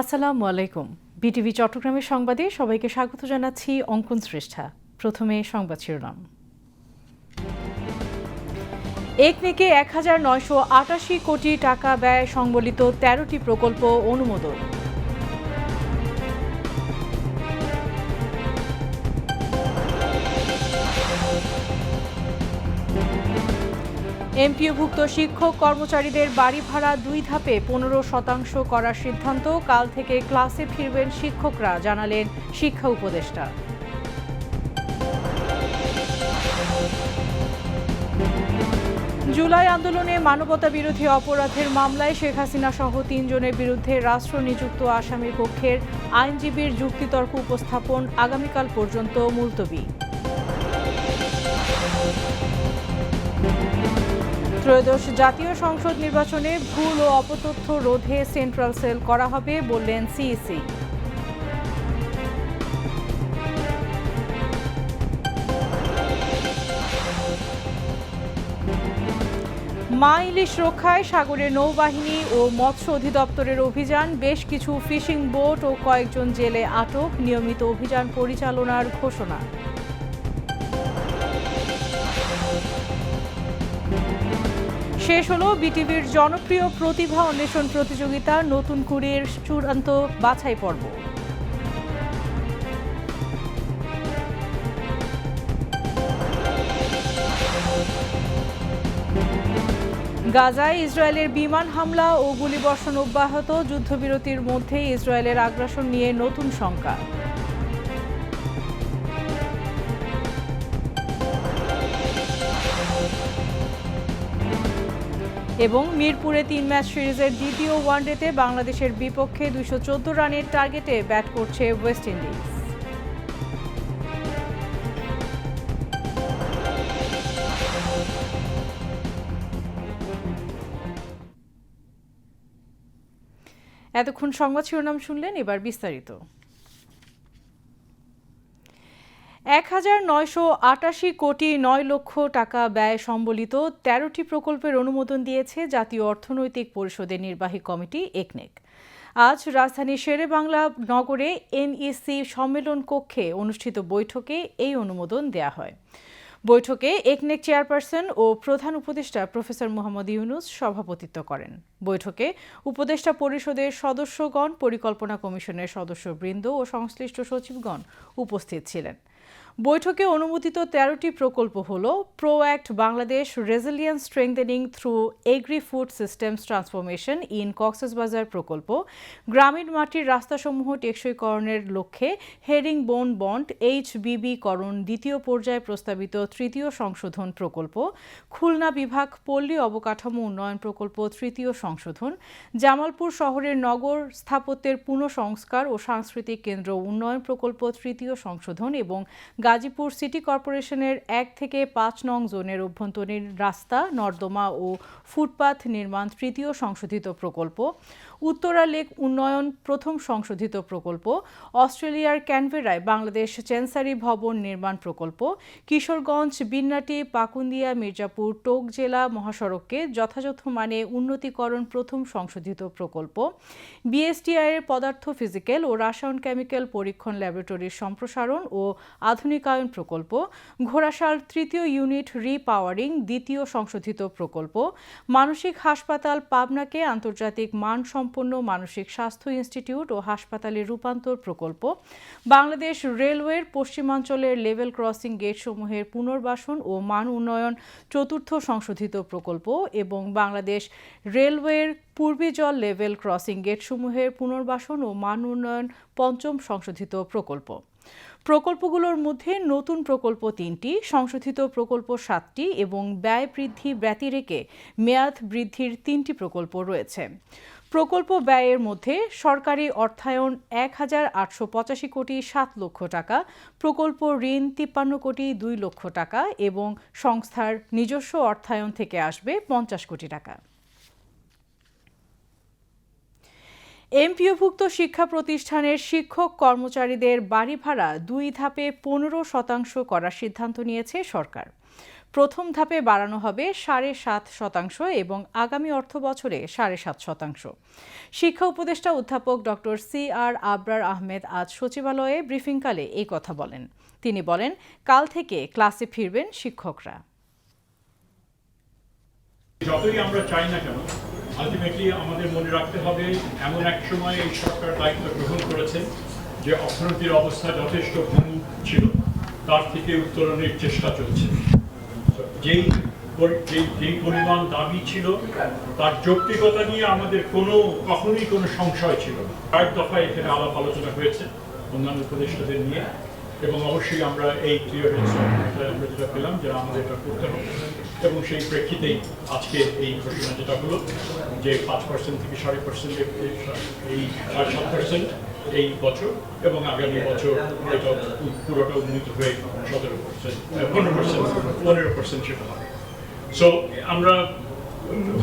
আসসালামু আলাইকুম। বিটিভি চট্টগ্রামের সংবাদে সবাইকে স্বাগত জানাচ্ছি অঙ্কন শ্রেষ্ঠা। প্রথমে সংবাদ শিরোনাম। একনেকে এক হাজার নয়শো আটাশি কোটি টাকা ব্যয় সংবলিত তেরোটি প্রকল্প অনুমোদন। এমপিওভুক্ত শিক্ষক কর্মচারীদের বাড়ি ভাড়া দুই ধাপে পনেরো শতাংশ করার সিদ্ধান্ত কাল থেকে ক্লাসে ফিরবেন শিক্ষকরা, জানালেন শিক্ষা উপদেষ্টা। জুলাই আন্দোলনে মানবতা বিরোধী অপরাধের মামলায় শেখ হাসিনা সহ তিনজনের বিরুদ্ধে রাষ্ট্র নিযুক্ত আসামির পক্ষের আইনজীবীর যুক্তিতর্ক উপস্থাপন আগামীকাল পর্যন্ত মুলতবি। ত্রয়োদশ জাতীয় সংসদ নির্বাচনে ভুল ও অপতথ্য রোধে সেন্ট্রাল সেল করা হবে বললেন সিইসি। মা ইলিশ রক্ষায় সাগরের নৌবাহিনী ও মৎস্য অধিদপ্তরের অভিযান, বেশ কিছু ফিশিং বোট ও কয়েকজন জেলে আটক, নিয়মিত অভিযান পরিচালনার ঘোষণা। শেষ হলো বিটিভির জনপ্রিয় প্রতিভা অন্বেষণ প্রতিযোগিতা, নতুন কুড়ির চূড়ান্ত বাছাই পর্ব। গাজায় ইসরায়েলের বিমান হামলা ও গুলিবর্ষণ অব্যাহত, যুদ্ধবিরতির মধ্যে ইসরায়েলের আগ্রাসন নিয়ে নতুন শঙ্কা। এবং মিরপুরে তিন ম্যাচ সিরিজের দ্বিতীয় ওয়ানডেতে বাংলাদেশের বিপক্ষে চোদ্দ রানের টার্গেটে ব্যাট করছে ওয়েস্ট ইন্ডিজ। এতক্ষণ সংবাদ শিরোনাম শুনলেন, এবার বিস্তারিত। এক হাজার নয়শো আটাশি কোটি নয় লক্ষ টাকা ব্যয় সম্বলিত তেরোটি প্রকল্পের অনুমোদন দিয়েছে জাতীয় অর্থনৈতিক পরিষদের নির্বাহী কমিটি একনেক আজ রাজধানীর শেরে বাংলা নগরে এনইসি সম্মেলন কক্ষে অনুষ্ঠিত বৈঠকে এই অনুমোদন দেয়া হয়। বৈঠকে একনেক চেয়ারপারসন ও প্রধান উপদেষ্টা প্রফেসর মোহাম্মদ ইউনুস সভাপতিত্ব করেন। বৈঠকে উপদেষ্টা পরিষদের সদস্যগণ, পরিকল্পনা কমিশনের সদস্যবৃন্দ ও সংশ্লিষ্ট সচিবগণ উপস্থিত ছিলেন। বৈঠকে অনুমোদিত তেরোটি প্রকল্প হল pro act Bangladesh resilience strengthening through agri food systems transformation in Cox's Bazar প্রকল্প, গ্রামীণ মাটির রাস্তাসমূহ টেকসইকরণের লক্ষ্যে হেরিং বোন বন্ড এইচ করণ দ্বিতীয় পর্যায়ে প্রস্তাবিত তৃতীয় সংশোধন প্রকল্প, খুলনা বিভাগ পল্লী অবকাঠামো উন্নয়ন প্রকল্প তৃতীয় সংশোধন, জামালপুর শহরের নগর স্থাপত্যের পুনঃসংস্কার ও সাংস্কৃতিক কেন্দ্র উন্নয়ন প্রকল্প তৃতীয় সংশোধন এবং গাজীপুর সিটি কর্পোরেশনের এক থেকে পাঁচ নং জোনের অভ্যন্তরীণ রাস্তা, নর্দমা ও ফুটপাথ নির্মাণ তৃতীয় সংশোধিত প্রকল্প। উত্তরা লেক উন্নয়ন প্রথম সংশোধিত প্রকল্প, অস্ট্রেলিয়ার ক্যানভেরায় বাংলাদেশ চেন্সারি ভবন নির্মাণ প্রকল্প, কিশোরগঞ্জ, বিন্নাটি, পাকুন্দিয়া, মির্জাপুর, টোক জেলা মহাসড়ককে যথাযথ মানে উন্নতিকরণ প্রথম সংশোধিত প্রকল্প বিএসটিআইয়ের পদার্থ ফিজিক্যাল ও রাসায়ন কেমিক্যাল পরীক্ষণ ল্যাবরেটরির সম্প্রসারণ ও আধুনিকায়ন প্রকল্প, ঘোড়াশাল তৃতীয় ইউনিট রিপাওয়ারিং দ্বিতীয় সংশোধিত প্রকল্প, মানসিক হাসপাতাল পাবনাকে আন্তর্জাতিক মানসম্পন্ন মানসিক স্বাস্থ্য ইনস্টিটিউট ও হাসপাতালে রূপান্তর প্রকল্প। বাংলাদেশ রেলওয়ের পশ্চিমাঞ্চলের লেভেল ক্রসিং গেটসমূহের পুনর্বাসন ও মান উন্নয়ন চতুর্থ সংশোধিত প্রকল্প এবং বাংলাদেশ রেলওয়ের পূর্বী জল লেভেল ক্রসিং গেটসমূহের পুনর্বাসন ও মান উন্নয়ন পঞ্চম সংশোধিত প্রকল্প। প্রকল্পগুলোর মধ্যে নতুন প্রকল্প তিনটি, সংশোধিত প্রকল্প সাতটি এবং ব্যয় বৃদ্ধি ব্যতিরেকে মেয়াদ বৃদ্ধির তিনটি প্রকল্প রয়েছে। প্রকল্প ব্যয়ের মধ্যে সরকারি অর্থায়ন এক হাজার আটশো পঁচাশি কোটি সাত লক্ষ টাকা, প্রকল্প ঋণ তিপ্পান্ন কোটি দুই লক্ষ টাকা এবং সংস্থার নিজস্ব অর্থায়ন থেকে আসবে পঞ্চাশ কোটি টাকা। এমপিওভুক্ত শিক্ষা প্রতিষ্ঠানের শিক্ষক কর্মচারীদের বাড়ি ভাড়া দুই ধাপে পনেরো শতাংশ করার সিদ্ধান্ত নিয়েছে সরকার। প্রথম ধাপে বাড়ানো হবে সাড়ে সাত শতাংশ এবং আগামী অর্থ বছরে সাড়ে সাত শতাংশ। শিক্ষা উপদেষ্টা অধ্যাপক doctor C R Abrar Ahmed আজ সচিবালয়ে ব্রিফিংকালে এই কথা বলেন। তিনি বলেন, কাল থেকে ক্লাসে ফিরবেন শিক্ষকরা। যতই আমরা চাই না কেন আলটিমেটলি আমাদের মনে রাখতে হবে এমন এক সময় এই সরকার দায়িত্ব গ্রহণ করেছে যে অর্থনীতির অবস্থা যথেষ্ট ভঙ্গুর ছিল। তার থেকে উত্তরণের চেষ্টা চলছে। যেই যেই পরিমাণ দাবি ছিল, তার যৌক্তিকতা নিয়ে আমাদের কোনো, কখনোই কোনো সংশয় ছিল না। কয়েক দফায় এখানে আলাপ আলোচনা হয়েছে অন্যান্য উপদেষ্টাদের নিয়ে, এবং অবশ্যই আমরা এই ক্লিয়ারেন্স আমরা যেটা পেলাম যে আমাদের এটা করতে হবে। এবং সেই প্রেক্ষিতেই আজকে এই ঘোষণা যেটা হলো যে পাঁচ পার্সেন্ট থেকে সাড়ে পার্সেন্ট এই সাড়ে সাত পার্সেন্ট এই বছর এবং আগামী বছর এটা পুরোটা উন্নীত হয়ে সতেরো পার্সেন্ট পনেরো পার্সেন্ট পনেরো পার্সেন্ট সেটা হবে। সো আমরা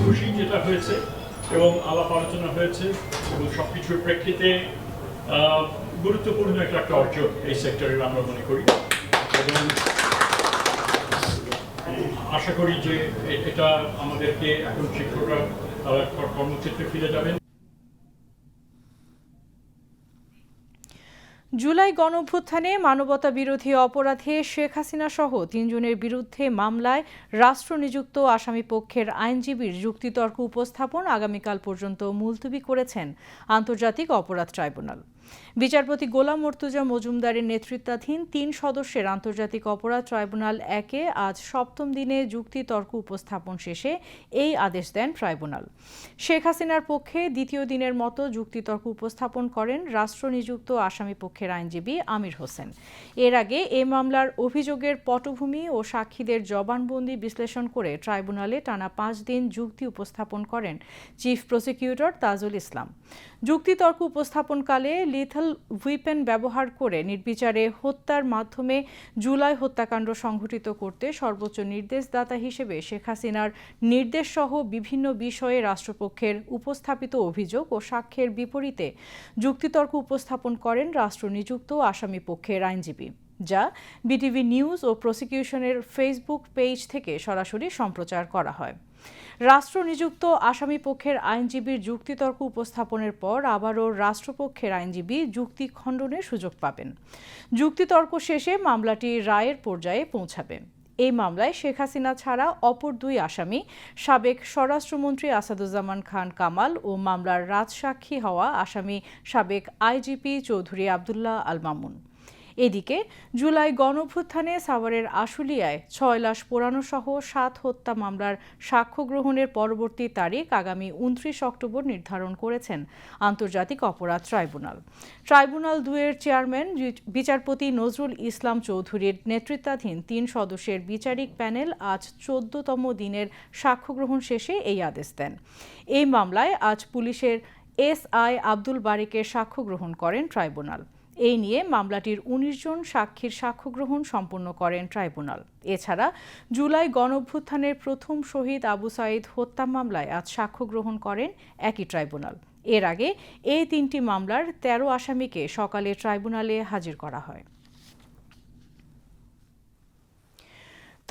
খুশি যেটা হয়েছে এবং আলাপ আলোচনা হয়েছে এবং সব কিছুর প্রেক্ষিতে গুরুত্বপূর্ণ একটা একটা অর্জন এই সেক্টরের আমরা মনে করি। এবং আশা করি যে এটা আমাদেরকে এখন শিক্ষকরা, তারা কর্মক্ষেত্রে ফিরে যাবেন। জুলাই গণঅভ্যুত্থানে মানবতা বিরোধী অপরাধে শেখ হাসিনা সহ তিনজনের বিরুদ্ধে মামলায় রাষ্ট্র নিযুক্ত আসামি পক্ষের আইনজীবীর যুক্তিতর্ক উপস্থাপন আগামীকাল পর্যন্ত মুলতবি করেছেন আন্তর্জাতিক অপরাধ ট্রাইব্যুনাল। বিচারপতি গোলাম মর্তুজা মজুমদারের নেতৃত্বাধীন তিন সদস্যের আন্তর্জাতিক অপরাধ ট্রাইব্যুনাল একে আজ সপ্তম দিনে যুক্তিতর্ক উপস্থাপন শেষে এই আদেশ দেন ট্রাইব্যুনাল। শেখ হাসিনার পক্ষে দ্বিতীয় দিনের মতো যুক্তিতর্ক উপস্থাপন করেন রাষ্ট্র নিযুক্ত আসামি পক্ষের আইনজীবী আমির হোসেন। এর আগে এ মামলার অভিযোগের পটভূমি ও সাক্ষীদের জবানবন্দি বিশ্লেষণ করে ট্রাইব্যুনালে টানা পাঁচ দিন যুক্তি উপস্থাপন করেন চিফ প্রসিকিউটর তাজুল ইসলাম। যুক্তিতর্ক উপস্থাপনকালে লিথল উইপেন ব্যবহার করে নির্বিচারে হত্যার মাধ্যমে জুলাই হত্যাকাণ্ড সংঘটিত করতে সর্বোচ্চ নির্দেশদাতা হিসেবে শেখ হাসিনার নির্দেশসহ বিভিন্ন বিষয়ে রাষ্ট্রপক্ষের উপস্থাপিত অভিযোগ ও সাক্ষ্যের বিপরীতে যুক্তিতর্ক উপস্থাপন করেন রাষ্ট্র নিযুক্ত আসামি পক্ষের আইনজীবী। যা বিটিভি নিউজ ও প্রসিকিউশনের ফেসবুক পেজ থেকে সরাসরি সম্প্রচার করা হয়। রাষ্ট্র নিযুক্ত আসামি পক্ষের আইনজীবীর যুক্তিতর্ক উপস্থাপনের পর আবারও রাষ্ট্রপক্ষের আইনজীবী যুক্তি খণ্ডনের সুযোগ পাবেন। যুক্তিতর্ক শেষে মামলাটি রায়ের পর্যায়ে পৌঁছাবে। এই মামলায় শেখ হাসিনা ছাড়া অপর দুই আসামি সাবেক স্বরাষ্ট্রমন্ত্রী আসাদুজ্জামান খান কামাল ও মামলার রাজসাক্ষী হওয়া আসামি সাবেক আইজিপি চৌধুরী আবদুল্লাহ আল মামুন এদিকে জুলাই গণঅভ্যুত্থানে সাভারের আশুলিয়ায় ছয় লাশ পোড়ানো সহ সাত হত্যা মামলার সাক্ষ্য গ্রহণের পরবর্তী তারিখ আগামী উনত্রিশ অক্টোবর নির্ধারণ করেছেন আন্তর্জাতিক অপরাধ ট্রাইব্যুনাল। ট্রাইব্যুনাল দুয়ের চেয়ারম্যান বিচারপতি নজরুল ইসলাম চৌধুরীর নেতৃত্বাধীন তিন সদস্যের বিচারিক প্যানেল আজ চোদ্দতম দিনের সাক্ষ্য গ্রহণ শেষে এই আদেশ দেন। এই মামলায় আজ পুলিশের এসআই আব্দুল বারিকের সাক্ষ্য গ্রহণ করেন ট্রাইব্যুনাল। এই নিয়ে মামলাটির ১৯ জন সাক্ষীর সাক্ষ্য গ্রহণ সম্পন্ন করেন ট্রাইব্যুনাল। এছাড়া জুলাই গণভ্যুত্থানের প্রথম শহীদ আবু সাইদ হত্যা মামলায় আজ সাক্ষ্য গ্রহণ করেন একই ট্রাইব্যুনাল। এর আগে এই তিনটি মামলার ১৩ আসামিকে সকালে ট্রাইব্যুনালে হাজির করা হয়।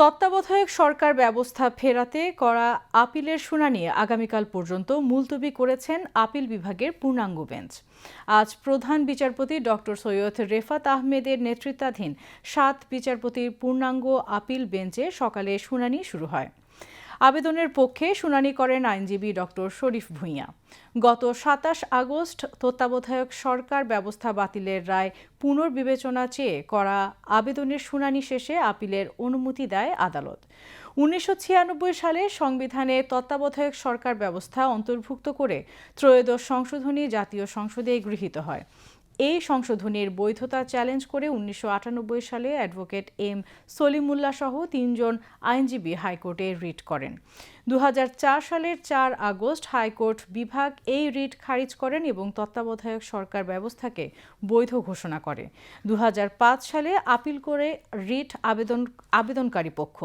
তত্ত্বাবধায়ক সরকার ব্যবস্থা ফেরাতে করা আপিলের শুনানি আগামীকাল পর্যন্ত মুলতবি করেছেন আপিল বিভাগের পূর্ণাঙ্গ বেঞ্চ। আজ প্রধান বিচারপতি ডক্টর সৈয়দ রেফাত আহমেদের নেতৃত্বাধীন সাত বিচারপতির পূর্ণাঙ্গ আপিল বেঞ্চে সকালে শুনানি শুরু হয়। আবেদনের পক্ষে শুনানি করেন আইনজীবী ডক্টর শরীফ ভূঁইয়া। গত সাতাশ আগস্ট তত্ত্বাবধায়ক সরকার ব্যবস্থা বাতিলের রায় পুনর্বিবেচনা চেয়ে করা আবেদনের শুনানি শেষে আপিলের অনুমতি দেয় আদালত। উনিশশো ছিয়ানব্বই সালে সংবিধানে তত্ত্বাবধায়ক সরকার ব্যবস্থা অন্তর্ভুক্ত করে ত্রয়োদশ সংশোধনী জাতীয় সংসদে গৃহীত হয়। এই সংশোধনীর বৈধতা চ্যালেঞ্জ করে উনিশশো আটানব্বই সালে অ্যাডভোকেট এম সলিমুল্লাহ সহ তিনজন আইনজীবী হাইকোর্টে রিট করেন। দু হাজার চার সালের চার আগস্ট হাইকোর্ট বিভাগ এই রিট খারিজ করেন এবং তত্ত্বাবধায়ক সরকার ব্যবস্থাকে বৈধ ঘোষণা করে। দু হাজার পাঁচ সালে আপিল করে রিট আবেদন, আবেদনকারী পক্ষ।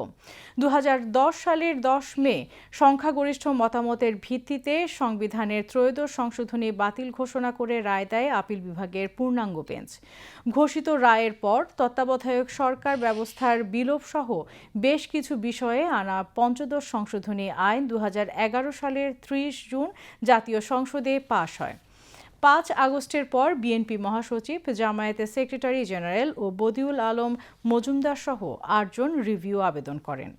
দু হাজার দশ সালের দশ মে সংখ্যাগরিষ্ঠ মতামতের ভিত্তিতে সংবিধানের ত্রয়োদশ সংশোধনী বাতিল ঘোষণা করে রায় দেয় আপিল বিভাগের পূর্ণাঙ্গ বেঞ্চ। ঘোষিত রায়ের পর তত্ত্বাবধায়ক সরকার ব্যবস্থার বিলোপ সহ বেশ কিছু বিষয়ে আনা পঞ্চদশ সংশোধনী আইন দু হাজার এগারো সালের ত্রিশ জুন জাতীয় সংসদে পাশ হয়। পাঁচ আগস্টের পর বিএনপি মহাসচিব জামায়াতের সেক্রেটারি জেনারেল ও বদিউল আলম মজুমদার সহ আটজন রিভিউ আবেদন করেন।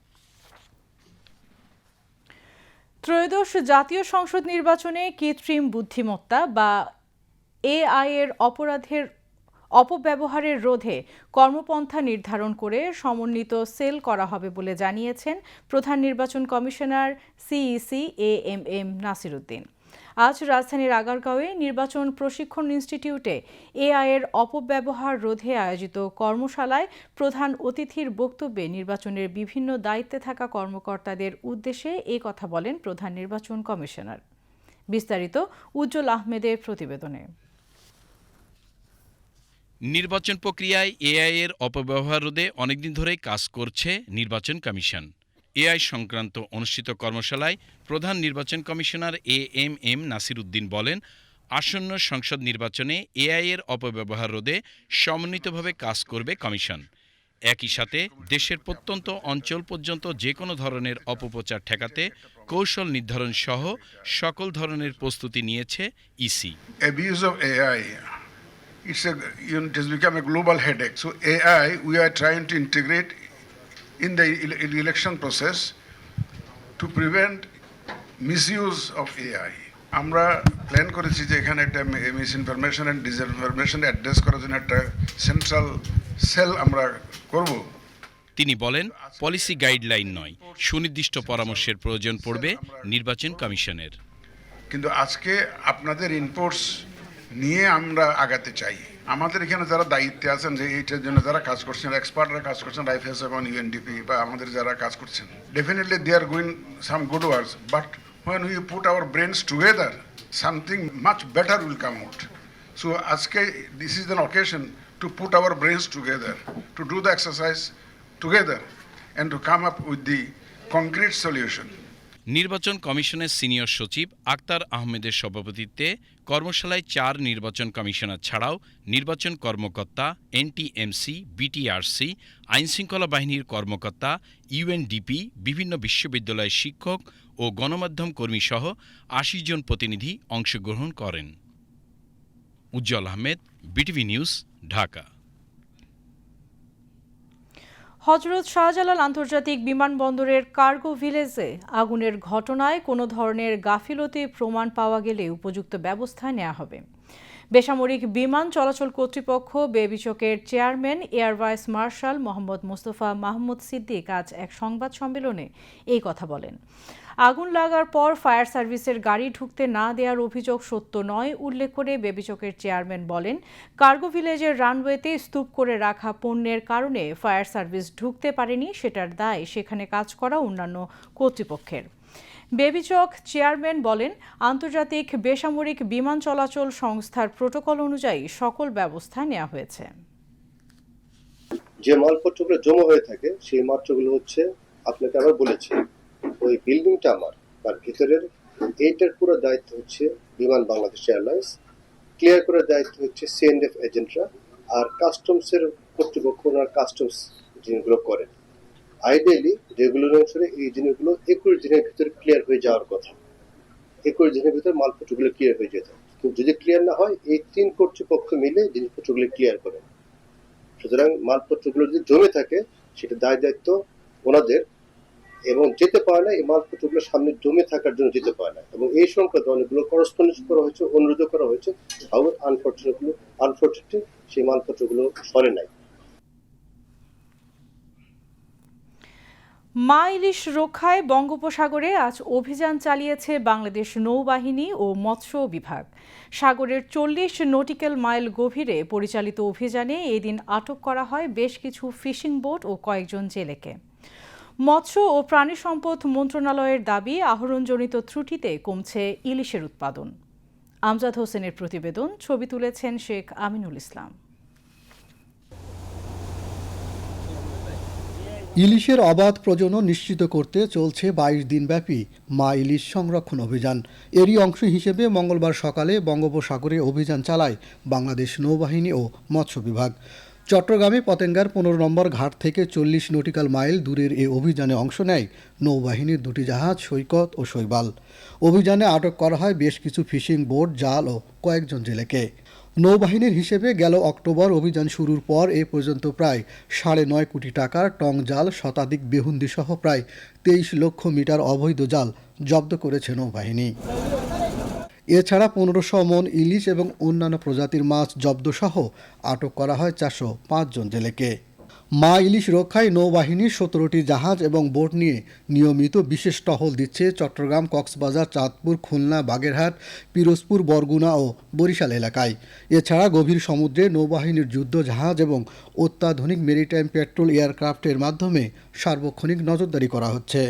ত্রয়োদশ জাতীয় সংসদ নির্বাচনে কৃত্রিম বুদ্ধিমত্তা বা এআই এর অপরাধের অপব্যবহারের রোধে কর্মপন্থা নির্ধারণ করে সমন্বিত সেল করা হবে বলে জানিয়েছেন প্রধান নির্বাচন commissioner CEC A M M Nasiruddin. আজ রাজধানীর আগারগাঁওয়ে নির্বাচন প্রশিক্ষণ ইনস্টিটিউটে এআই এর অপব্যবহার রোধে আয়োজিত কর্মশালায় প্রধান অতিথির বক্তব্যে নির্বাচনের বিভিন্ন দায়িত্বে থাকা কর্মকর্তাদের উদ্দেশ্যে এ কথা বলেন প্রধান নির্বাচন কমিশনার। বিস্তারিত উজ্জ্বল আহমেদের প্রতিবেদনে। নির্বাচন প্রক্রিয়ায় এআই এর অপব্যবহার রোধে অনেকদিন ধরেই কাজ করছে নির্বাচন কমিশন। এআই সংক্রান্ত অনুষ্ঠিত কর্মশালায় প্রধান নির্বাচন commissioner A M M Nasir Uddin বলেন, আসন্ন সংসদ নির্বাচনে এআই এর অপব্যবহার রোধে সমন্বিতভাবে কাজ করবে কমিশন। একই সাথে দেশের প্রত্যন্ত অঞ্চল পর্যন্ত যে কোনো ধরনের অপপ্রচার ঠেকাতে কৌশল নির্ধারণ সহ সকল ধরনের প্রস্তুতি নিয়েছে EC. It's a, you know, it has become a global headache. So AI, we are trying to integrate in the ele- ele- election process to prevent misuse of AI. আমরা প্ল্যান করেছি যে এখানে একটা misinformation and disinformation address করার জন্য একটা central sell আমরা করব তিনি বলেন পলিসি গাইডলাইন নয় সুনির্দিষ্ট পরামর্শের প্রয়োজন পড়বে নির্বাচন কমিশনের কিন্তু আজকে আপনাদের ইনপুটস নিয়ে আমরা আগাতে চাই। আমাদের এখানে যারা দায়িত্বে আছেন, যে এইটার জন্য যারা কাজ করছেন এক্সপার্টরা কাজ করছেন রাইফেলস এবং ইউএনডিপি বা আমাদের যারা কাজ করছেন। Definitely they are going some good words but when we put our brains together something much better will come out so আজকে this is than occasion to put our brains together to do the exercise together and to come up with the concrete solution নির্বাচন কমিশনের senior সচিব আক্তার আহমেদের সভাপতিত্বে কর্মশালায় চার নির্বাচন commissioner ছাড়াও নির্বাচন কর্মকর্তা, এনটিএমসি, বিটিআরসি, আইনশৃঙ্খলা বাহিনীর কর্মকর্তা, ইউএনডিপি, বিভিন্ন বিশ্ববিদ্যালয়ের শিক্ষক ও গণমাধ্যম কর্মীসহ আশি জন প্রতিনিধি অংশগ্রহণ করেন। Ujjwal Ahmed, BTV news, Dhaka. হজরত শাহজালাল আন্তর্জাতিক বিমানবন্দরের কার্গো ভিলেজে আগুনের ঘটনায় কোনো ধরনের গাফিলতি প্রমাণ পাওয়া গেলে উপযুক্ত ব্যবস্থা নেওয়া হবে। বেসামরিক বিমান চলাচল কর্তৃপক্ষ বেবিচকের chairman, air vice marshal Mohammad Mostafa Mahmud Siddique আজ এক সংবাদ সম্মেলনে এই কথা বলেন। আগুন লাগার পর ফায়ার সার্ভিসের গাড়ি ঢুকতে না দেওয়ার অভিযোগ সত্য নয়, উল্লেখ করে বেবিচকের চেয়ারম্যান বলেন, কার্গো ভিলেজের রানওয়েতে স্তূপ করে রাখা পণ্যের কারণে ফায়ার সার্ভিস ঢুকতে পারেনি, সেটার দায় সেখানে কাজ করা অন্যান্য কর্তৃপক্ষের। বেবিচক চেয়ারম্যান বলেন, আন্তর্জাতিক বেসামরিক বিমান চলাচল সংস্থার প্রোটোকল অনুযায়ী সকল ব্যবস্থা নেওয়া হয়েছে। যে মালপত্রগুলো জমা হয়ে থাকে, সেই মাত্রগুলো হচ্ছে আপনাকে আবার বলেছি, ওই বিল্ডিংটা আমার, তার ভিতরের এইটার পুরো দায়িত্ব হচ্ছে বিমান বাংলাদেশ এয়ারলাইন্স, ক্লিয়ার করার দায়িত্ব হচ্ছে সিএনএফ এজেন্টরা আর কাস্টমসের কর্তৃপক্ষ কাস্টমস জিনিসগুলো করেন। আইডিয়ালি রেগুলার অনুসারে এই জিনিসগুলো একুশ দিনের ভিতরে ক্লিয়ার হয়ে যাওয়ার কথা। একুশ দিনের ভিতরে মালপত্রগুলো ক্লিয়ার হয়ে যেত। কিন্তু যদি ক্লিয়ার না হয়, এই তিন কর্তৃপক্ষ মিলে জিনিসপত্রগুলো ক্লিয়ার করে। সুতরাং মালপত্রগুলো যদি জমে থাকে, সেটা দায় দায়িত্ব ওনাদের এবং যেতে পারে না, এই মালপত্রগুলো সামনে জমে থাকার জন্য যেতে পারে না। এবং এই সংক্রান্ত অনেকগুলো করসপন্ডেন্স করা হয়েছে অনুরোধ করা হয়েছে। আবার আনফর্চুনেটলি আনফর্চুনেটলি সেই মালপত্রগুলো সরে নাই। মা ইলিশ রক্ষায় বঙ্গোপসাগরে আজ অভিযান চালিয়েছে বাংলাদেশ নৌবাহিনী ও মৎস্য বিভাগ। সাগরের চল্লিশ নটিক্যাল মাইল গভীরে পরিচালিত অভিযানে এদিন আটক করা হয় বেশ কিছু ফিশিং বোট ও কয়েকজন জেলেকে। মৎস্য ও প্রাণী সম্পদ মন্ত্রণালয়ের দাবি, আহরণজনিত ত্রুটিতে কমছে ইলিশের উৎপাদন। আমজাদ হোসেনের প্রতিবেদন, ছবি তুলেছেন শেখ আমিনুল ইসলাম। ইলিশের অবাধ প্রজনন নিশ্চিত করতে চলছে বাইশ দিনব্যাপী মা ইলিশ সংরক্ষণ অভিযান। এরই অংশ হিসেবে মঙ্গলবার সকালে বঙ্গোপসাগরে অভিযান চালায় বাংলাদেশ নৌবাহিনী ও মৎস্য বিভাগ। চট্টগ্রামে পতেঙ্গার পনেরো নম্বর ঘাট থেকে চল্লিশ নটিক্যাল মাইল দূরের এ অভিযানে অংশ নেয় নৌবাহিনীর দুটি জাহাজ, সৈকত ও শৈবাল। অভিযানে আটক করা হয় বেশ কিছু ফিশিং বোট, জাল ও কয়েকজন জেলেকে। নৌবাহিনীর হিসেবে গেল অক্টোবর। অভিযান শুরুর পর এ পর্যন্ত প্রায় সাড়ে নয় কোটি টাকার টং জাল, শতাধিক বেহুন্দি সহ প্রায় তেইশ লক্ষ মিটার অবৈধ জাল জব্দ করেছে নৌবাহিনী। এছাড়া পনেরোশো মন ইলিশ এবং অন্যান্য প্রজাতির মাছ জব্দসহ আটক করা হয় চারশো পাঁচজন জেলেকে। মা ইলিশ রক্ষায় নৌবাহিনীর সতেরোটি জাহাজ এবং বোট নিয়ে নিয়মিত বিশেষ টহল দিচ্ছে চট্টগ্রাম, কক্সবাজার, চাঁদপুর, খুলনা, বাগেরহাট, পিরোজপুর, বরগুনা ও বরিশাল এলাকায়। এছাড়া গভীর সমুদ্রে নৌবাহিনীর যুদ্ধ জাহাজ এবং অত্যাধুনিক মেরিটাইম পেট্রোল এয়ারক্রাফটের মাধ্যমে সার্বক্ষণিক নজরদারি করা হচ্ছে।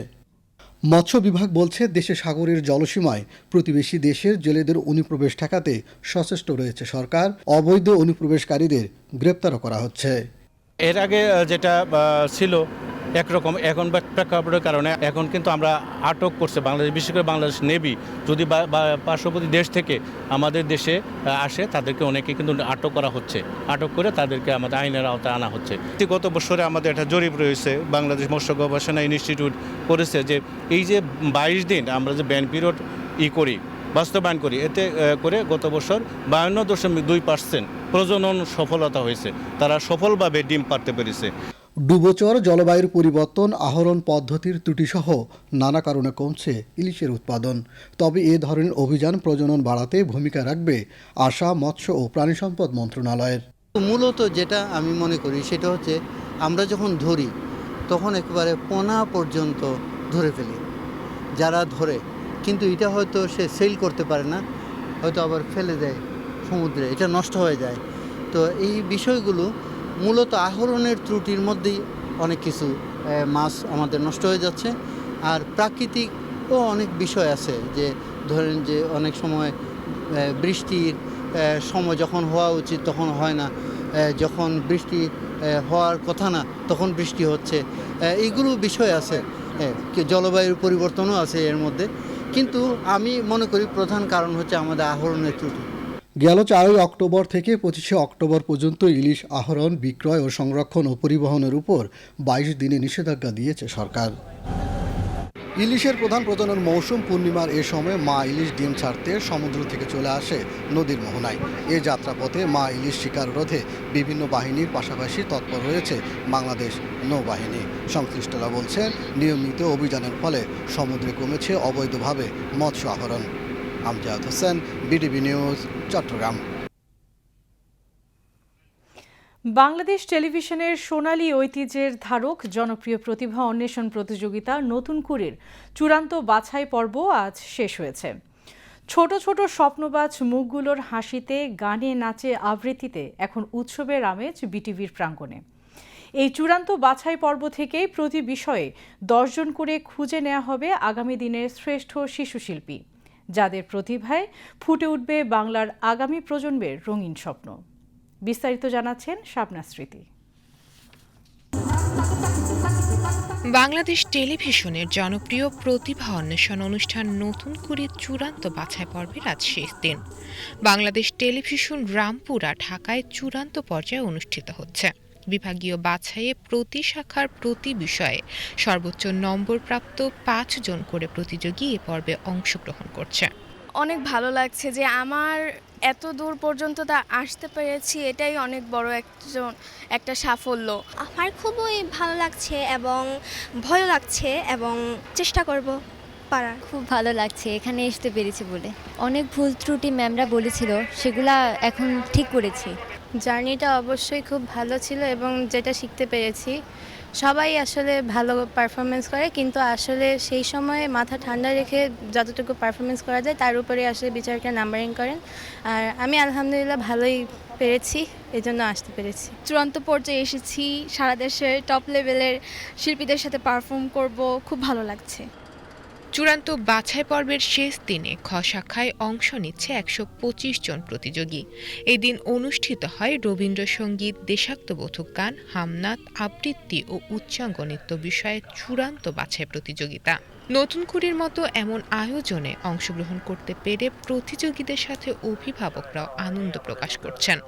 মৎস্য বিভাগ বলছে, দেশে সাগরের জলসীমায় প্রতিবেশী দেশের জেলেদের অনুপ্রবেশ ঠেকাতে সচেষ্ট রয়েছে সরকার। অবৈধ অনুপ্রবেশকারীদের গ্রেপ্তারও করা হচ্ছে। এর আগে যেটা ছিল একরকম, এখন প্রেক্ষাপটের কারণে এখন কিন্তু আমরা আটক করছে বাংলাদেশ, বিশেষ করে বাংলাদেশ নেভি যদি পার্শ্ববর্তী দেশ থেকে আমাদের দেশে আসে, তাদেরকে অনেকে কিন্তু আটক করা হচ্ছে। আটক করে তাদেরকে আমাদের আইনের আওতায় আনা হচ্ছে। গত বছরে আমাদের একটা জরিপ রয়েছে, বাংলাদেশ মৎস্য গবেষণা ইনস্টিটিউট করেছে যে, এই যে বাইশ দিন আমরা যে ব্যান পিরিয়ড ই করি, বাস্তবায়ন করি, এতে করে গত বছর বায়ান্ন দশমিক দুই পার্সেন্ট প্রজনন সফলতা হয়েছে। তারা সফলভাবে ডিম পারতে পেরেছে। ডুবোচর জলবায়ুর পরিবর্তন আহরণ পদ্ধতির ত্রুটিসহ নানা কারণে কমছে ইলিশের উৎপাদন। তবে এ ধরনের অভিযান প্রজনন বাড়াতে ভূমিকা রাখবে আশা মৎস্য ও প্রাণী সম্পদ মন্ত্রণালয়ের। মূলত যেটা আমি মনে করি সেটা হচ্ছে আমরা যখন ধরি তখন একেবারে পোনা পর্যন্ত ধরে ফেলি যারা ধরে। কিন্তু এটা হয়তো সে সেল করতে পারে না হয়তো আবার ফেলে দেয়। সমুদ্রে, এটা নষ্ট হয়ে যায়। তো এই বিষয়গুলো মূলত আহরণের ত্রুটির মধ্যেই অনেক কিছু মাছ আমাদের নষ্ট হয়ে যাচ্ছে। আর প্রাকৃতিকও অনেক বিষয় আছে যে, ধরেন যে অনেক সময় বৃষ্টির সময় যখন হওয়া উচিত তখন হয় না। যখন বৃষ্টি হওয়ার কথা না তখন বৃষ্টি হচ্ছে। এইগুলো বিষয় আছে। জলবায়ুর পরিবর্তনও আছে এর মধ্যে। কিন্তু আমি মনে করি প্রধান কারণ হচ্ছে আমাদের আহরণের ত্রুটি। গেল চারই অক্টোবর থেকে পঁচিশে অক্টোবর পর্যন্ত ইলিশ আহরণ, বিক্রয় ও সংরক্ষণ ও পরিবহনের উপর বাইশ দিনে নিষেধাজ্ঞা দিয়েছে সরকার। ইলিশের প্রধান প্রজনন মৌসুম পূর্ণিমার এ সময় মা ইলিশ ডিম ছাড়তে সমুদ্র থেকে চলে আসে নদীর মোহনায়। এ যাত্রাপথে মা ইলিশ শিকার রোধে বিভিন্ন বাহিনীর পাশাপাশি তৎপর রয়েছে বাংলাদেশ নৌবাহিনী। সংশ্লিষ্টরা বলছেন, নিয়মিত অভিযানের ফলে সমুদ্রে কমেছে অবৈধভাবে মৎস্য আহরণ। Amjad Hossain, BDB news, Chattogram. Bangladesh television সোনালী ঐতিহ্যের ধারক, জনপ্রিয় প্রতিভা অন্বেষণ প্রতিযোগিতা নতুন কুড়ির চূড়ান্ত বাছাই পর্ব আজ শেষ হয়েছে। ছোট ছোট স্বপ্নবাজ মুখগুলোর হাসিতে, গানে নাচে আবৃত্তিতে এখন উৎসবের আমেজ বিটিভির প্রাঙ্গণে। এই চূড়ান্ত বাছাই পর্ব থেকে প্রতি বিষয়ে দশজন করে খুঁজে নেওয়া হবে আগামী দিনের শ্রেষ্ঠ শিশু শিল্পী যাদের প্রতিভায় ফুটে উঠবে বাংলার আগামী প্রজন্মের রঙিন স্বপ্ন। বিস্তারিত জানাচ্ছেন শাবনা স্মৃতি। বাংলাদেশ টেলিভিশনের জনপ্রিয় প্রতিভা অন্বেষণ অনুষ্ঠান নতুন করে চূড়ান্ত বাছাই পর্বের আজ শেষ দিন। বাংলাদেশ টেলিভিশন রামপুরা, ঢাকায় চূড়ান্ত পর্যায়ে অনুষ্ঠিত হচ্ছে। বিভাগীয় বাছাইয়ে প্রতি শাখার প্রতি বিষয়ে সর্বোচ্চ নম্বর প্রাপ্ত পাঁচ জন করে প্রতিযোগী এ পর্বে অংশগ্রহণ করছে। অনেক ভালো লাগছে যে আমার এত দূর পর্যন্ত তা আসতে পেরেছি এটাই অনেক বড় একজন একটা সাফল্য। আমার খুবই ভালো লাগছে এবং ভয় লাগছে এবং চেষ্টা করব পারার। খুব ভালো লাগছে এখানে আসতে পেরেছি বলে। অনেক ভুল ত্রুটি ম্যামরা বলেছিল সেগুলা এখন ঠিক করেছি। জার্নিটা অবশ্যই খুব ভালো ছিল এবং যেটা শিখতে পেরেছি। সবাই আসলে ভালো পারফরমেন্স করে কিন্তু আসলে সেই সময়ে মাথা ঠান্ডা রেখে যতটুকু পারফরমেন্স করা যায় তার উপরে আসলে বিচারকরা নাম্বারিং করেন। আর আমি আলহামদুলিল্লাহ ভালোই পেরেছি এই জন্য আসতে পেরেছি। চূড়ান্ত পর্যায়ে এসেছি, সারা দেশের টপ লেভেলের শিল্পীদের সাথে পারফর্ম করব, খুব ভালো লাগছে। চূড়ান্ত বাছাই পর্বের শেষ দিনে খ শাখায় অংশ নিচ্ছে একশো পঁচিশ জন প্রতিযোগী। এই দিন অনুষ্ঠিত হয় রবীন্দ্রসঙ্গীত দেশাত্মবোধক গান, হামনাত, আবৃত্তি ও উচ্চাঙ্গ নৃত্য বিষয়ে চূড়ান্ত বাছাই প্রতিযোগিতা। নতুন কুড়ির মতো এমন আয়োজনে অংশগ্রহণ করতে পেরে প্রতিযোগীদের সাথে অভিভাবকরাও আনন্দ প্রকাশ করছেন।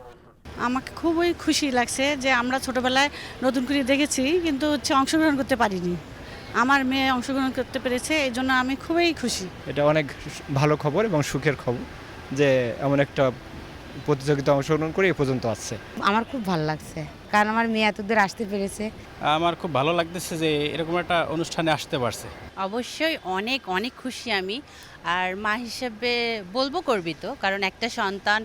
আমাকে খুবই খুশি লাগছে যে আমরা ছোটবেলায় নতুন করে দেখেছি, কিন্তু হচ্ছে অংশগ্রহণ করতে পারিনি। আমার মেয়ে অংশগ্রহণ করতে পেরেছে এই জন্য আমি খুবই খুশি। এটা অনেক ভালো খবর এবং সুখের খবর যে এমন একটা প্রতিযোগিতা অংশগ্রহণ করে এ পর্যন্ত আসছে। আমার খুব ভালো লাগছে কারণ আমার মেয়ে এতদূর আসতে পেরেছে। আমার খুব ভালো লাগতেছে যে এরকম একটা অনুষ্ঠানে আসতে পারছে। অবশ্যই অনেক অনেক খুশি আমি আর মা হিসেবে বলব গর্বিত কারণ একটা সন্তান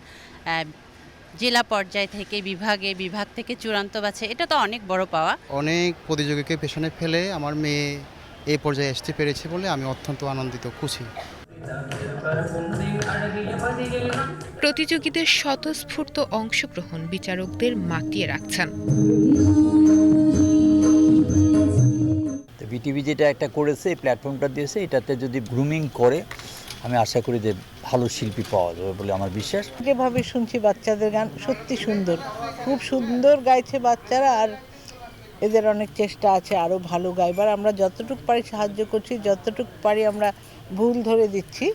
জেলা পর্যায় থেকে বিভাগে বিভাগ থেকে চূড়ান্ত বাছে এটা তো অনেক বড় পাওয়া। অনেক প্রতিযোগীকে পেছনে ফেলে আমার মেয়ে এই পর্যায়ে আসতে পেরেছে বলে আমি অত্যন্ত আনন্দিত খুশি। প্রতিযোগীদের স্বতঃস্ফূর্ত অংশগ্রহণ বিচারকদের মাতিয়ে রাখছেন। তো বিটিভি যেটা একটা করেছে এই প্ল্যাটফর্মটা দিয়েছে এটাতে যদি গ্রুমিং করে আমি আশা করি যে ভালো শিল্পী পাওয়া যাবে বলে আমার বিশ্বাস। যেভাবে শুনছি বাচ্চাদের গান সত্যি সুন্দর। খুব সুন্দর গাইছে বাচ্চারা আর এদের অনেক চেষ্টা আছে আরও ভালো গাইবার। আমরা যতটুকু পারি সাহায্য করছি যতটুকু পারি আমরা ভুল ধরে দিচ্ছি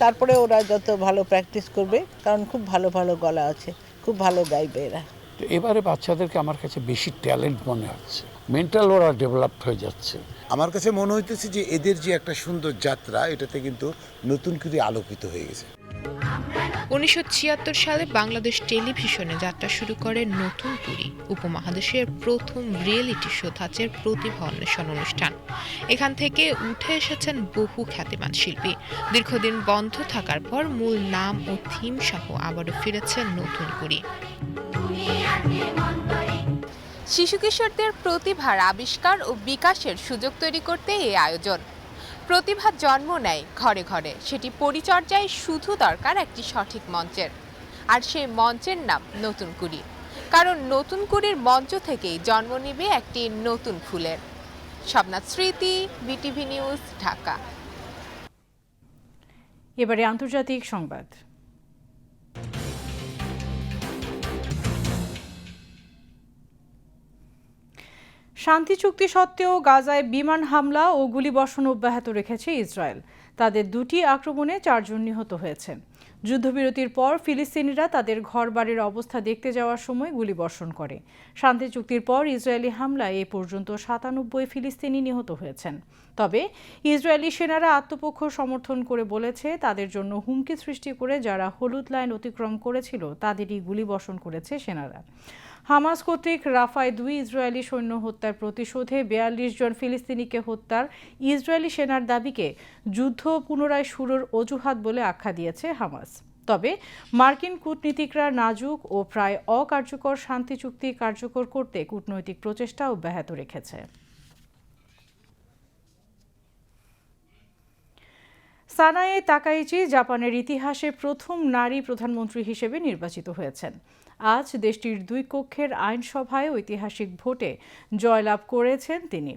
তারপরে ওরা যত ভালো প্র্যাকটিস করবে কারণ খুব ভালো ভালো গলা আছে খুব ভালো গাইবে এরা। তো এবারে বাচ্চাদেরকে আমার কাছে বেশি ট্যালেন্ট মনে হচ্ছে। মেন্টাল ওরা ডেভেলপড হয়ে যাচ্ছে। আমার কাছে মনে হইতেছে যে এদের যে একটা সুন্দর যাত্রা এটাতে কিন্তু নতুন করে আলোকিত হয়ে গেছে। উনিশশো ছিয়াত্তর সালে বাংলাদেশ টেলিভিশনে যাত্রা শুরু করে নতুন কুড়ি উপমহাদেশের প্রথম রিয়েলিটি শো ধাঁচের প্রতিভা অন্বেষণ অনুষ্ঠান। এখান থেকে উঠে এসেছেন বহু খ্যাতিমান শিল্পী। দীর্ঘদিন বন্ধ থাকার পর মূল নাম ও থিম সহ আবারও ফিরেছেন নতুন কুড়ি। শিশু কিশোরদের প্রতিভার আবিষ্কার ও বিকাশের সুযোগ তৈরি করতে এই আয়োজন। প্রতিভা জন্ম নেয় ঘরে ঘরে। সেটি পরিচর্যায় শুধু দরকার একটি সঠিক মঞ্চের। আর সেই মঞ্চের নাম নতুন কুড়ি। কারণ নতুন কুড়ির মঞ্চ থেকেই জন্ম নেবে একটি নতুন ফুলের। স্বপ্নাথ স্মৃতি, বিটিভি নিউজ, ঢাকা। এবারে আন্তর্জাতিক সংবাদ। শান্তি চুক্তি সত্ত্বেও গাজায় বিমান হামলা ও গুলিবর্ষণ অব্যাহত রেখেছে ইসরায়েল। তাদের দুটি আক্রমণে চারজন নিহত হয়েছে। যুদ্ধবিরতির পর ফিলিস্তিনিরা তাদের ঘরবাড়ির অবস্থা দেখতে যাওয়ার সময় গুলিবর্ষণ করে। শান্তি চুক্তির পর ইসরায়েলি হামলায় এ পর্যন্ত সাতানব্বই ফিলিস্তিনি নিহত হয়েছেন। তবে ইসরায়েলি সেনারা আত্মপক্ষ সমর্থন করে বলেছে, তাদের জন্য হুমকি সৃষ্টি করে যারা হলুদ লাইন অতিক্রম করেছিল, তাদেরই গুলিবর্ষণ করেছে সেনারা। হামাস কর্তৃক রাফায় দুই ইসরায়েলি সৈন্য হত্যার প্রতিশোধে বেয়াল্লিশ জন ফিলিস্তিনিকে হত্যার ইসরায়েলি সেনার দাবিকে যুদ্ধ পুনরায় শুরুর অজুহাত বলে আখ্যা দিয়েছে হামাস। তবে মার্কিন কূটনীতিকরা নাজুক ও প্রায় অকার্যকর শান্তি চুক্তি কার্যকর করতে কূটনৈতিক প্রচেষ্টা অব্যাহত রেখেছে। সানায়ে তাকাইচি জাপানের ইতিহাসে প্রথম নারী প্রধানমন্ত্রী হিসেবে নির্বাচিত হয়েছেন। আজ দেশটির দুই কক্ষের আইনসভায় ঐতিহাসিক ভোটে জয়লাভ করেছেন তিনি।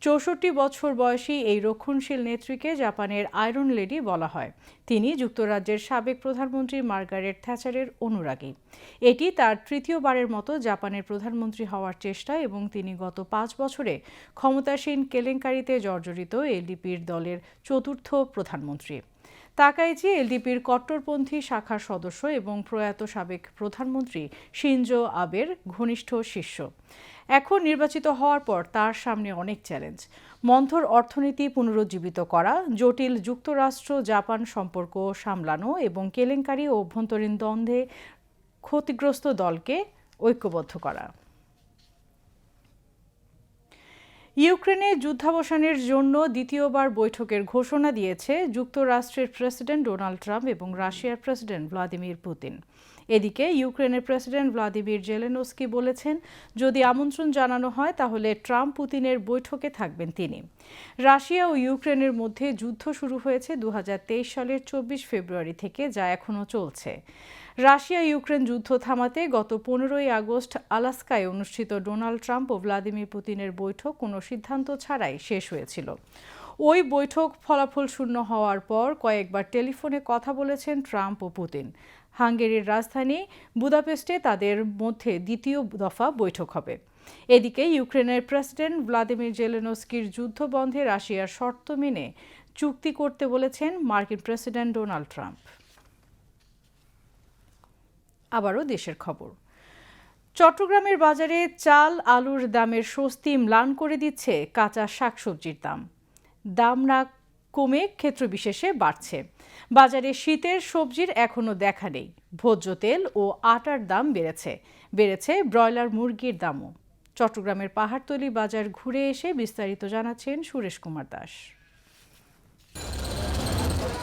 চৌষট্টি বছর বয়সী এই রক্ষণশীল নেত্রীকে জাপানের আয়রন লেডি বলা হয়। তিনি যুক্তরাজ্যের সাবেক প্রধানমন্ত্রী মার্গারেট থ্যাচারের অনুরাগী। এটি তার তৃতীয়বারের মতো জাপানের প্রধানমন্ত্রী হওয়ার চেষ্টা এবং তিনি গত পাঁচ বছরে ক্ষমতাসীন কেলেঙ্কারিতে জর্জরিত এলডিপির দলের চতুর্থ প্রধানমন্ত্রী। তাকাইজি এলডিপির কট্টরপন্থী শাখার সদস্য এবং প্রয়াত সাবেক প্রধানমন্ত্রী শিনজো আবের ঘনিষ্ঠ শিষ্য। এখন নির্বাচিত হওয়ার পর তার সামনে অনেক চ্যালেঞ্জ। মন্থর অর্থনীতি পুনরুজ্জীবিত করা, জটিল যুক্তরাষ্ট্র, জাপান সম্পর্ক সামলানো এবং কেলেঙ্কারি ও অভ্যন্তরীণ দ্বন্দ্বে ক্ষতিগ্রস্ত দলকে ঐক্যবদ্ধ করা। ইউক্রেনে যুদ্ধাবসানের জন্য দ্বিতীয়বার বৈঠকের ঘোষণা দিয়েছে যুক্তরাষ্ট্রের প্রেসিডেন্ট ডোনাল্ড ট্রাম্প এবং রাশিয়ার প্রেসিডেন্ট ভ্লাদিমির পুতিন। এদিকে ইউক্রেনের প্রেসিডেন্ট ভ্লাদিমির জেলেনস্কি বলেছেন, যদি আমন্ত্রণ জানানো হয়, তাহলে ট্রাম্প পুতিনের বৈঠকে থাকবেন তিনি। রাশিয়া ও ইউক্রেনের মধ্যে যুদ্ধ শুরু হয়েছে দু হাজার তেইশ সালের চব্বিশ ফেব্রুয়ারি থেকে, যা এখনও চলছে। রাশিয়া ইউক্রেন যুদ্ধ থামাতে গত পনেরোই আগস্ট আলাস্কায় অনুষ্ঠিত ডোনাল্ড ট্রাম্প ও ভ্লাদিমির পুতিনের বৈঠক কোনো সিদ্ধান্ত ছাড়াই শেষ হয়েছিল। ওই বৈঠক ফলাফল শূন্য হওয়ার পর কয়েকবার টেলিফোনে কথা বলেছেন ট্রাম্প ও পুতিন। হাঙ্গেরির রাজধানী বুদাপেস্টে তাদের মধ্যে দ্বিতীয় দফা বৈঠক হবে। এদিকে ইউক্রেনের প্রেসিডেন্ট ভ্লাদিমির জেলেনস্কির যুদ্ধ বন্ধে রাশিয়ার শর্ত মেনে চুক্তি করতে বলেছেন মার্কিন প্রেসিডেন্ট ডোনাল্ড ট্রাম্প। আবারও দেশের খবর। চট্টগ্রামের বাজারে চাল, আলুর দামের স্বস্তি ম্লান করে দিচ্ছে কাঁচা শাকসবজির দাম। দাম না কমে ক্ষেত্রবিশেষে বাড়ছে। বাজারে শীতের সবজির এখনও দেখা নেই। ভোজ্য তেল ও আটার দাম বেড়েছে। বেড়েছে ব্রয়লার মুরগির দামও। চট্টগ্রামের পাহাড়তলি বাজার ঘুরে এসে বিস্তারিত জানাচ্ছেন সুরেশ কুমার দাস।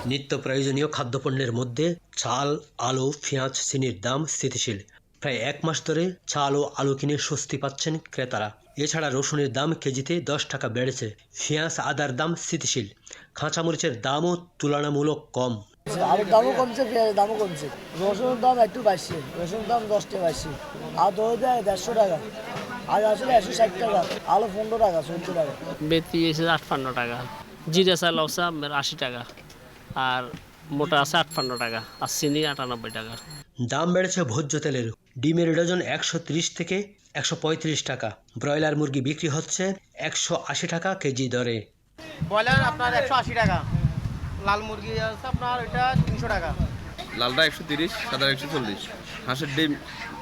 নিত্য প্রয়োজনীয় খাদ্যপণ্যের মধ্যে চাল আলু, পেঁয়াজ, চিনির দাম স্থিতিশীল। প্রায় এক মাস ধরে চাল ও আলু কিনে স্বস্তি পাচ্ছেন ক্রেতারা। এছাড়া রসুনের দাম কেজিতে দশ টাকা বেড়েছে। পেঁয়াজ আদার দাম স্থিতিশীল। কাঁচামরিচের দামও তুলনামূলক কম। আলুর দামও কমছে পেঁয়াজের দামও কমছে। রসুনের দাম একটু বাড়ছে রসুনের দাম দশ টাকা বাড়ছে। আর দই দেয় দেড়শো টাকা। আর আসলে একশো ষাট টাকা আলু পনেরো টাকা চোদ্দ টাকা। বেতি এসে আটপান্ন টাকা জিরা চাল আপনার আশি টাকা আর মোটা আছে আটপান্ন টাকা আর চিনি আটানব্বই টাকা। দাম বেড়েছে ভোজ্য তেলের। ডিমের ডজন একশো ত্রিশ থেকে একশো পঁয়ত্রিশ টাকা। ব্রয়লার মুরগি বিক্রি হচ্ছে একশো আশি টাকা কেজি দরে। ব্রয়লার আপনার একশো আশি টাকা। লাল মুরগি আছে আপনার ওইটা তিনশো টাকা। লালটা একশো তিরিশ সাদা একশো চল্লিশ। হাঁসের ডিম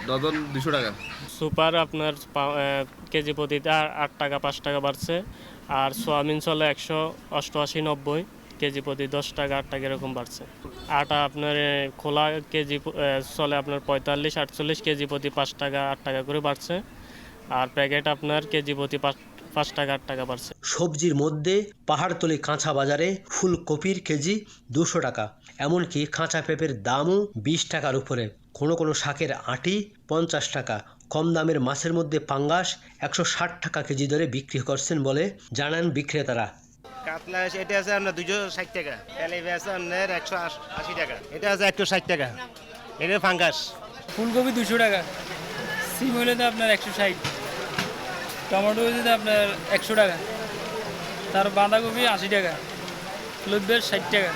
ডজন দুশো টাকা। সুপার আপনার কেজি প্রতিতে আট টাকা পাঁচ টাকা বাড়ছে। আর সোয়াবিন চলে একশো অষ্টআশি নব্বই। কেজি প্রতি দশ টাকা আট টাকা এরকম বাড়ছে। আটা আপনার খোলা কেজি চলে আপনার পঁয়তাল্লিশ আটচল্লিশ। কেজি প্রতি পাঁচ টাকা আট টাকা করে বাড়ছে। আর প্যাকেট আপনার কেজি প্রতি পাঁচ পাঁচ টাকা আট টাকা বাড়ছে। সবজির মধ্যে পাহাড়তলি কাঁচা বাজারে ফুলকপির কেজি দুশো টাকা এমনকি কাঁচা পেঁপের দামও বিশ টাকার উপরে। কোনো কোনো শাকের আটি পঞ্চাশ টাকা কম দামের মাছের মধ্যে পাঙ্গাস একশো ষাট টাকা কেজি দরে বিক্রি করছেন বলে জানান বিক্রেতারা। কাতলা আছে এটা আছে আপনার দুশো ষাট টাকা তেলেপি আছে আপনার একশো আশি টাকা এটা আছে একশো ষাট টাকা এটা ফাঙ্গাস ফুলকপি দুশো টাকা সিম হলে তো আপনার একশো ষাট। টমেটো তো আপনার একশো টাকা। তার বাঁধাকপি আশি টাকা লব্বের ষাট টাকা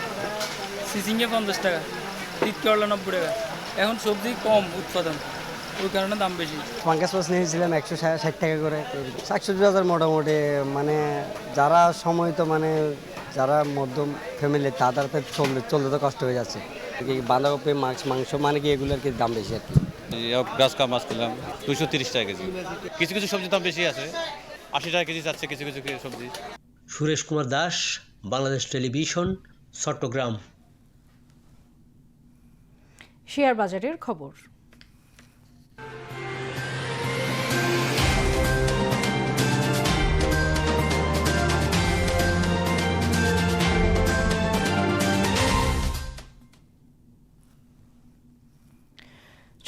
সিসিংয়ে পঞ্চাশ টাকা তিত করলা নব্বই টাকা। এখন সবজি কম উৎপাদন, ওই কারণে দাম বেশি। পাঙ্কাস মাছ নিয়েছিলাম একশো ষাট টাকা করে। শাকসবজি বাজার মোটামুটি মানে যারা সময় তো মানে যারা মধ্যম ফ্যামিলি তাদের চলতে চলতে তো কষ্ট হয়ে যাচ্ছে। বাঁধাকপি, মাছ, মাংস মানে কি এগুলোর কি দাম বেশি আর কি? গ্রাস কাপ মাছ কিনলাম দুশো তিরিশ টাকা কেজি। কিছু কিছু সবজির দাম বেশি আছে। আশি টাকা কেজি যাচ্ছে কিছু কিছু সবজি। সুরেশ কুমার দাস বাংলাদেশ টেলিভিশন চট্টগ্রাম। শেয়ার বাজারের খবর।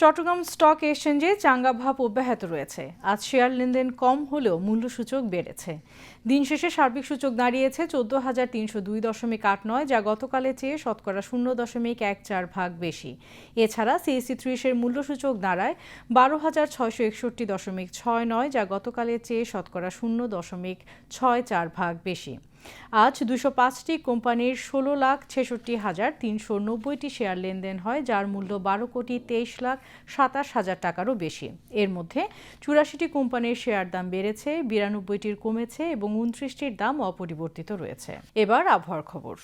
চট্টগ্রাম স্টক এক্সচেঞ্জে চাঙ্গা ভাব অব্যাহত রয়েছে। আজ শেয়ার লেনদেন কম হলেও মূল্যসূচক বেড়েছে। দিন শেষে সার্বিক সূচক দাঁড়িয়েছে চোদ্দ হাজার তিনশো দুই দশমিক আট নয়, যা গতকালের চেয়ে শতকরা শূন্য দশমিক এক চার ভাগ বেশি। এছাড়া সিএসসি ত্রিশের মূল্যসূচক দাঁড়ায় বারো হাজার ছয়শো একষট্টি দশমিক ছয় নয়, যা গতকালের চেয়ে শতকরা শূন্য দশমিক ছয় চার ভাগ বেশি। আজ দুশো পাঁচটি কোম্পানির ষোলো লাখ ছেষট্টি হাজার তিনশো নব্বইটি শেয়ার লেনদেন হয়, যার মূল্য বারো কোটি তেইশ লাখ সাতাশ হাজার টাকারও বেশি। এর মধ্যে চুরাশিটি কোম্পানির শেয়ার দাম বেড়েছে, বিরানব্বইটির কমেছে এবং উনত্রিশটির দাম অপরিবর্তিত রয়েছে। এবার আবহাওয়ার খবর।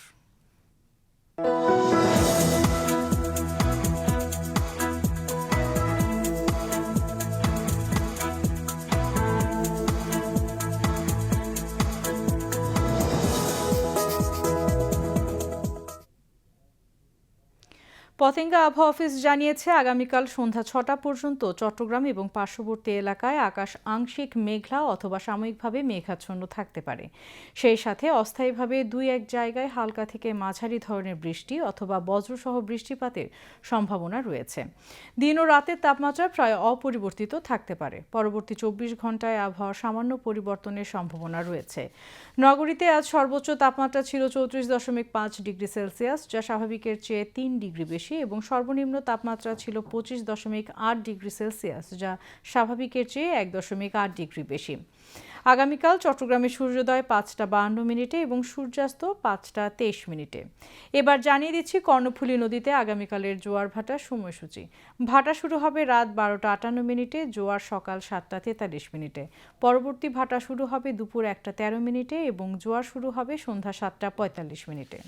পতেঙ্গা আবহাওয়া অফিস জানিয়েছে, আগামীকাল সন্ধ্যা ছটা পর্যন্ত চট্টগ্রাম এবং পার্শ্ববর্তী এলাকায় আকাশ আংশিক মেঘলা অথবা সাময়িকভাবে মেঘাচ্ছন্ন থাকতে পারে। সেই সাথে অস্থায়ীভাবে দুই এক জায়গায় হালকা থেকে মাঝারি ধরনের বৃষ্টি অথবা বজ্রসহ বৃষ্টিপাতের সম্ভাবনা রয়েছে। দিন ও রাতের তাপমাত্রা প্রায় অপরিবর্তিত থাকতে পারে। পরবর্তী চব্বিশ ঘন্টায় আবহাওয়া সামান্য পরিবর্তনের সম্ভাবনা রয়েছে। নগরীতে আজ সর্বোচ্চ তাপমাত্রা ছিল চৌত্রিশ দশমিক পাঁচ ডিগ্রি সেলসিয়াস, যা স্বাভাবিকের চেয়ে তিন ডিগ্রি বেশি। এবং সর্বনিম্ন তাপমাত্রা ছিল পঁচিশ দশমিক আট ডিগ্রি সেলসিয়াস, যা স্বাভাবিকের চেয়ে এক দশমিক আট ডিগ্রি বেশি। আগামীকাল চট্টগ্রামে সূর্যোদয় পাঁচটা বাহান্ন মিনিটে এবং সূর্যাস্ত পাঁচটা তেইশ মিনিটে। এবার জানিয়ে দিচ্ছি কর্ণফুলী নদীতে আগামীকালের জোয়ার ভাটার সময়সূচি। ভাটা শুরু হবে রাত বারোটা আটান্ন মিনিটে, জোয়ার সকাল সাতটা তেতাল্লিশ মিনিটে। পরবর্তী ভাটা শুরু হবে দুপুর একটা তেরো মিনিটে এবং জোয়ার শুরু হবে সন্ধ্যা সাতটা পঁয়তাল্লিশ মিনিটে।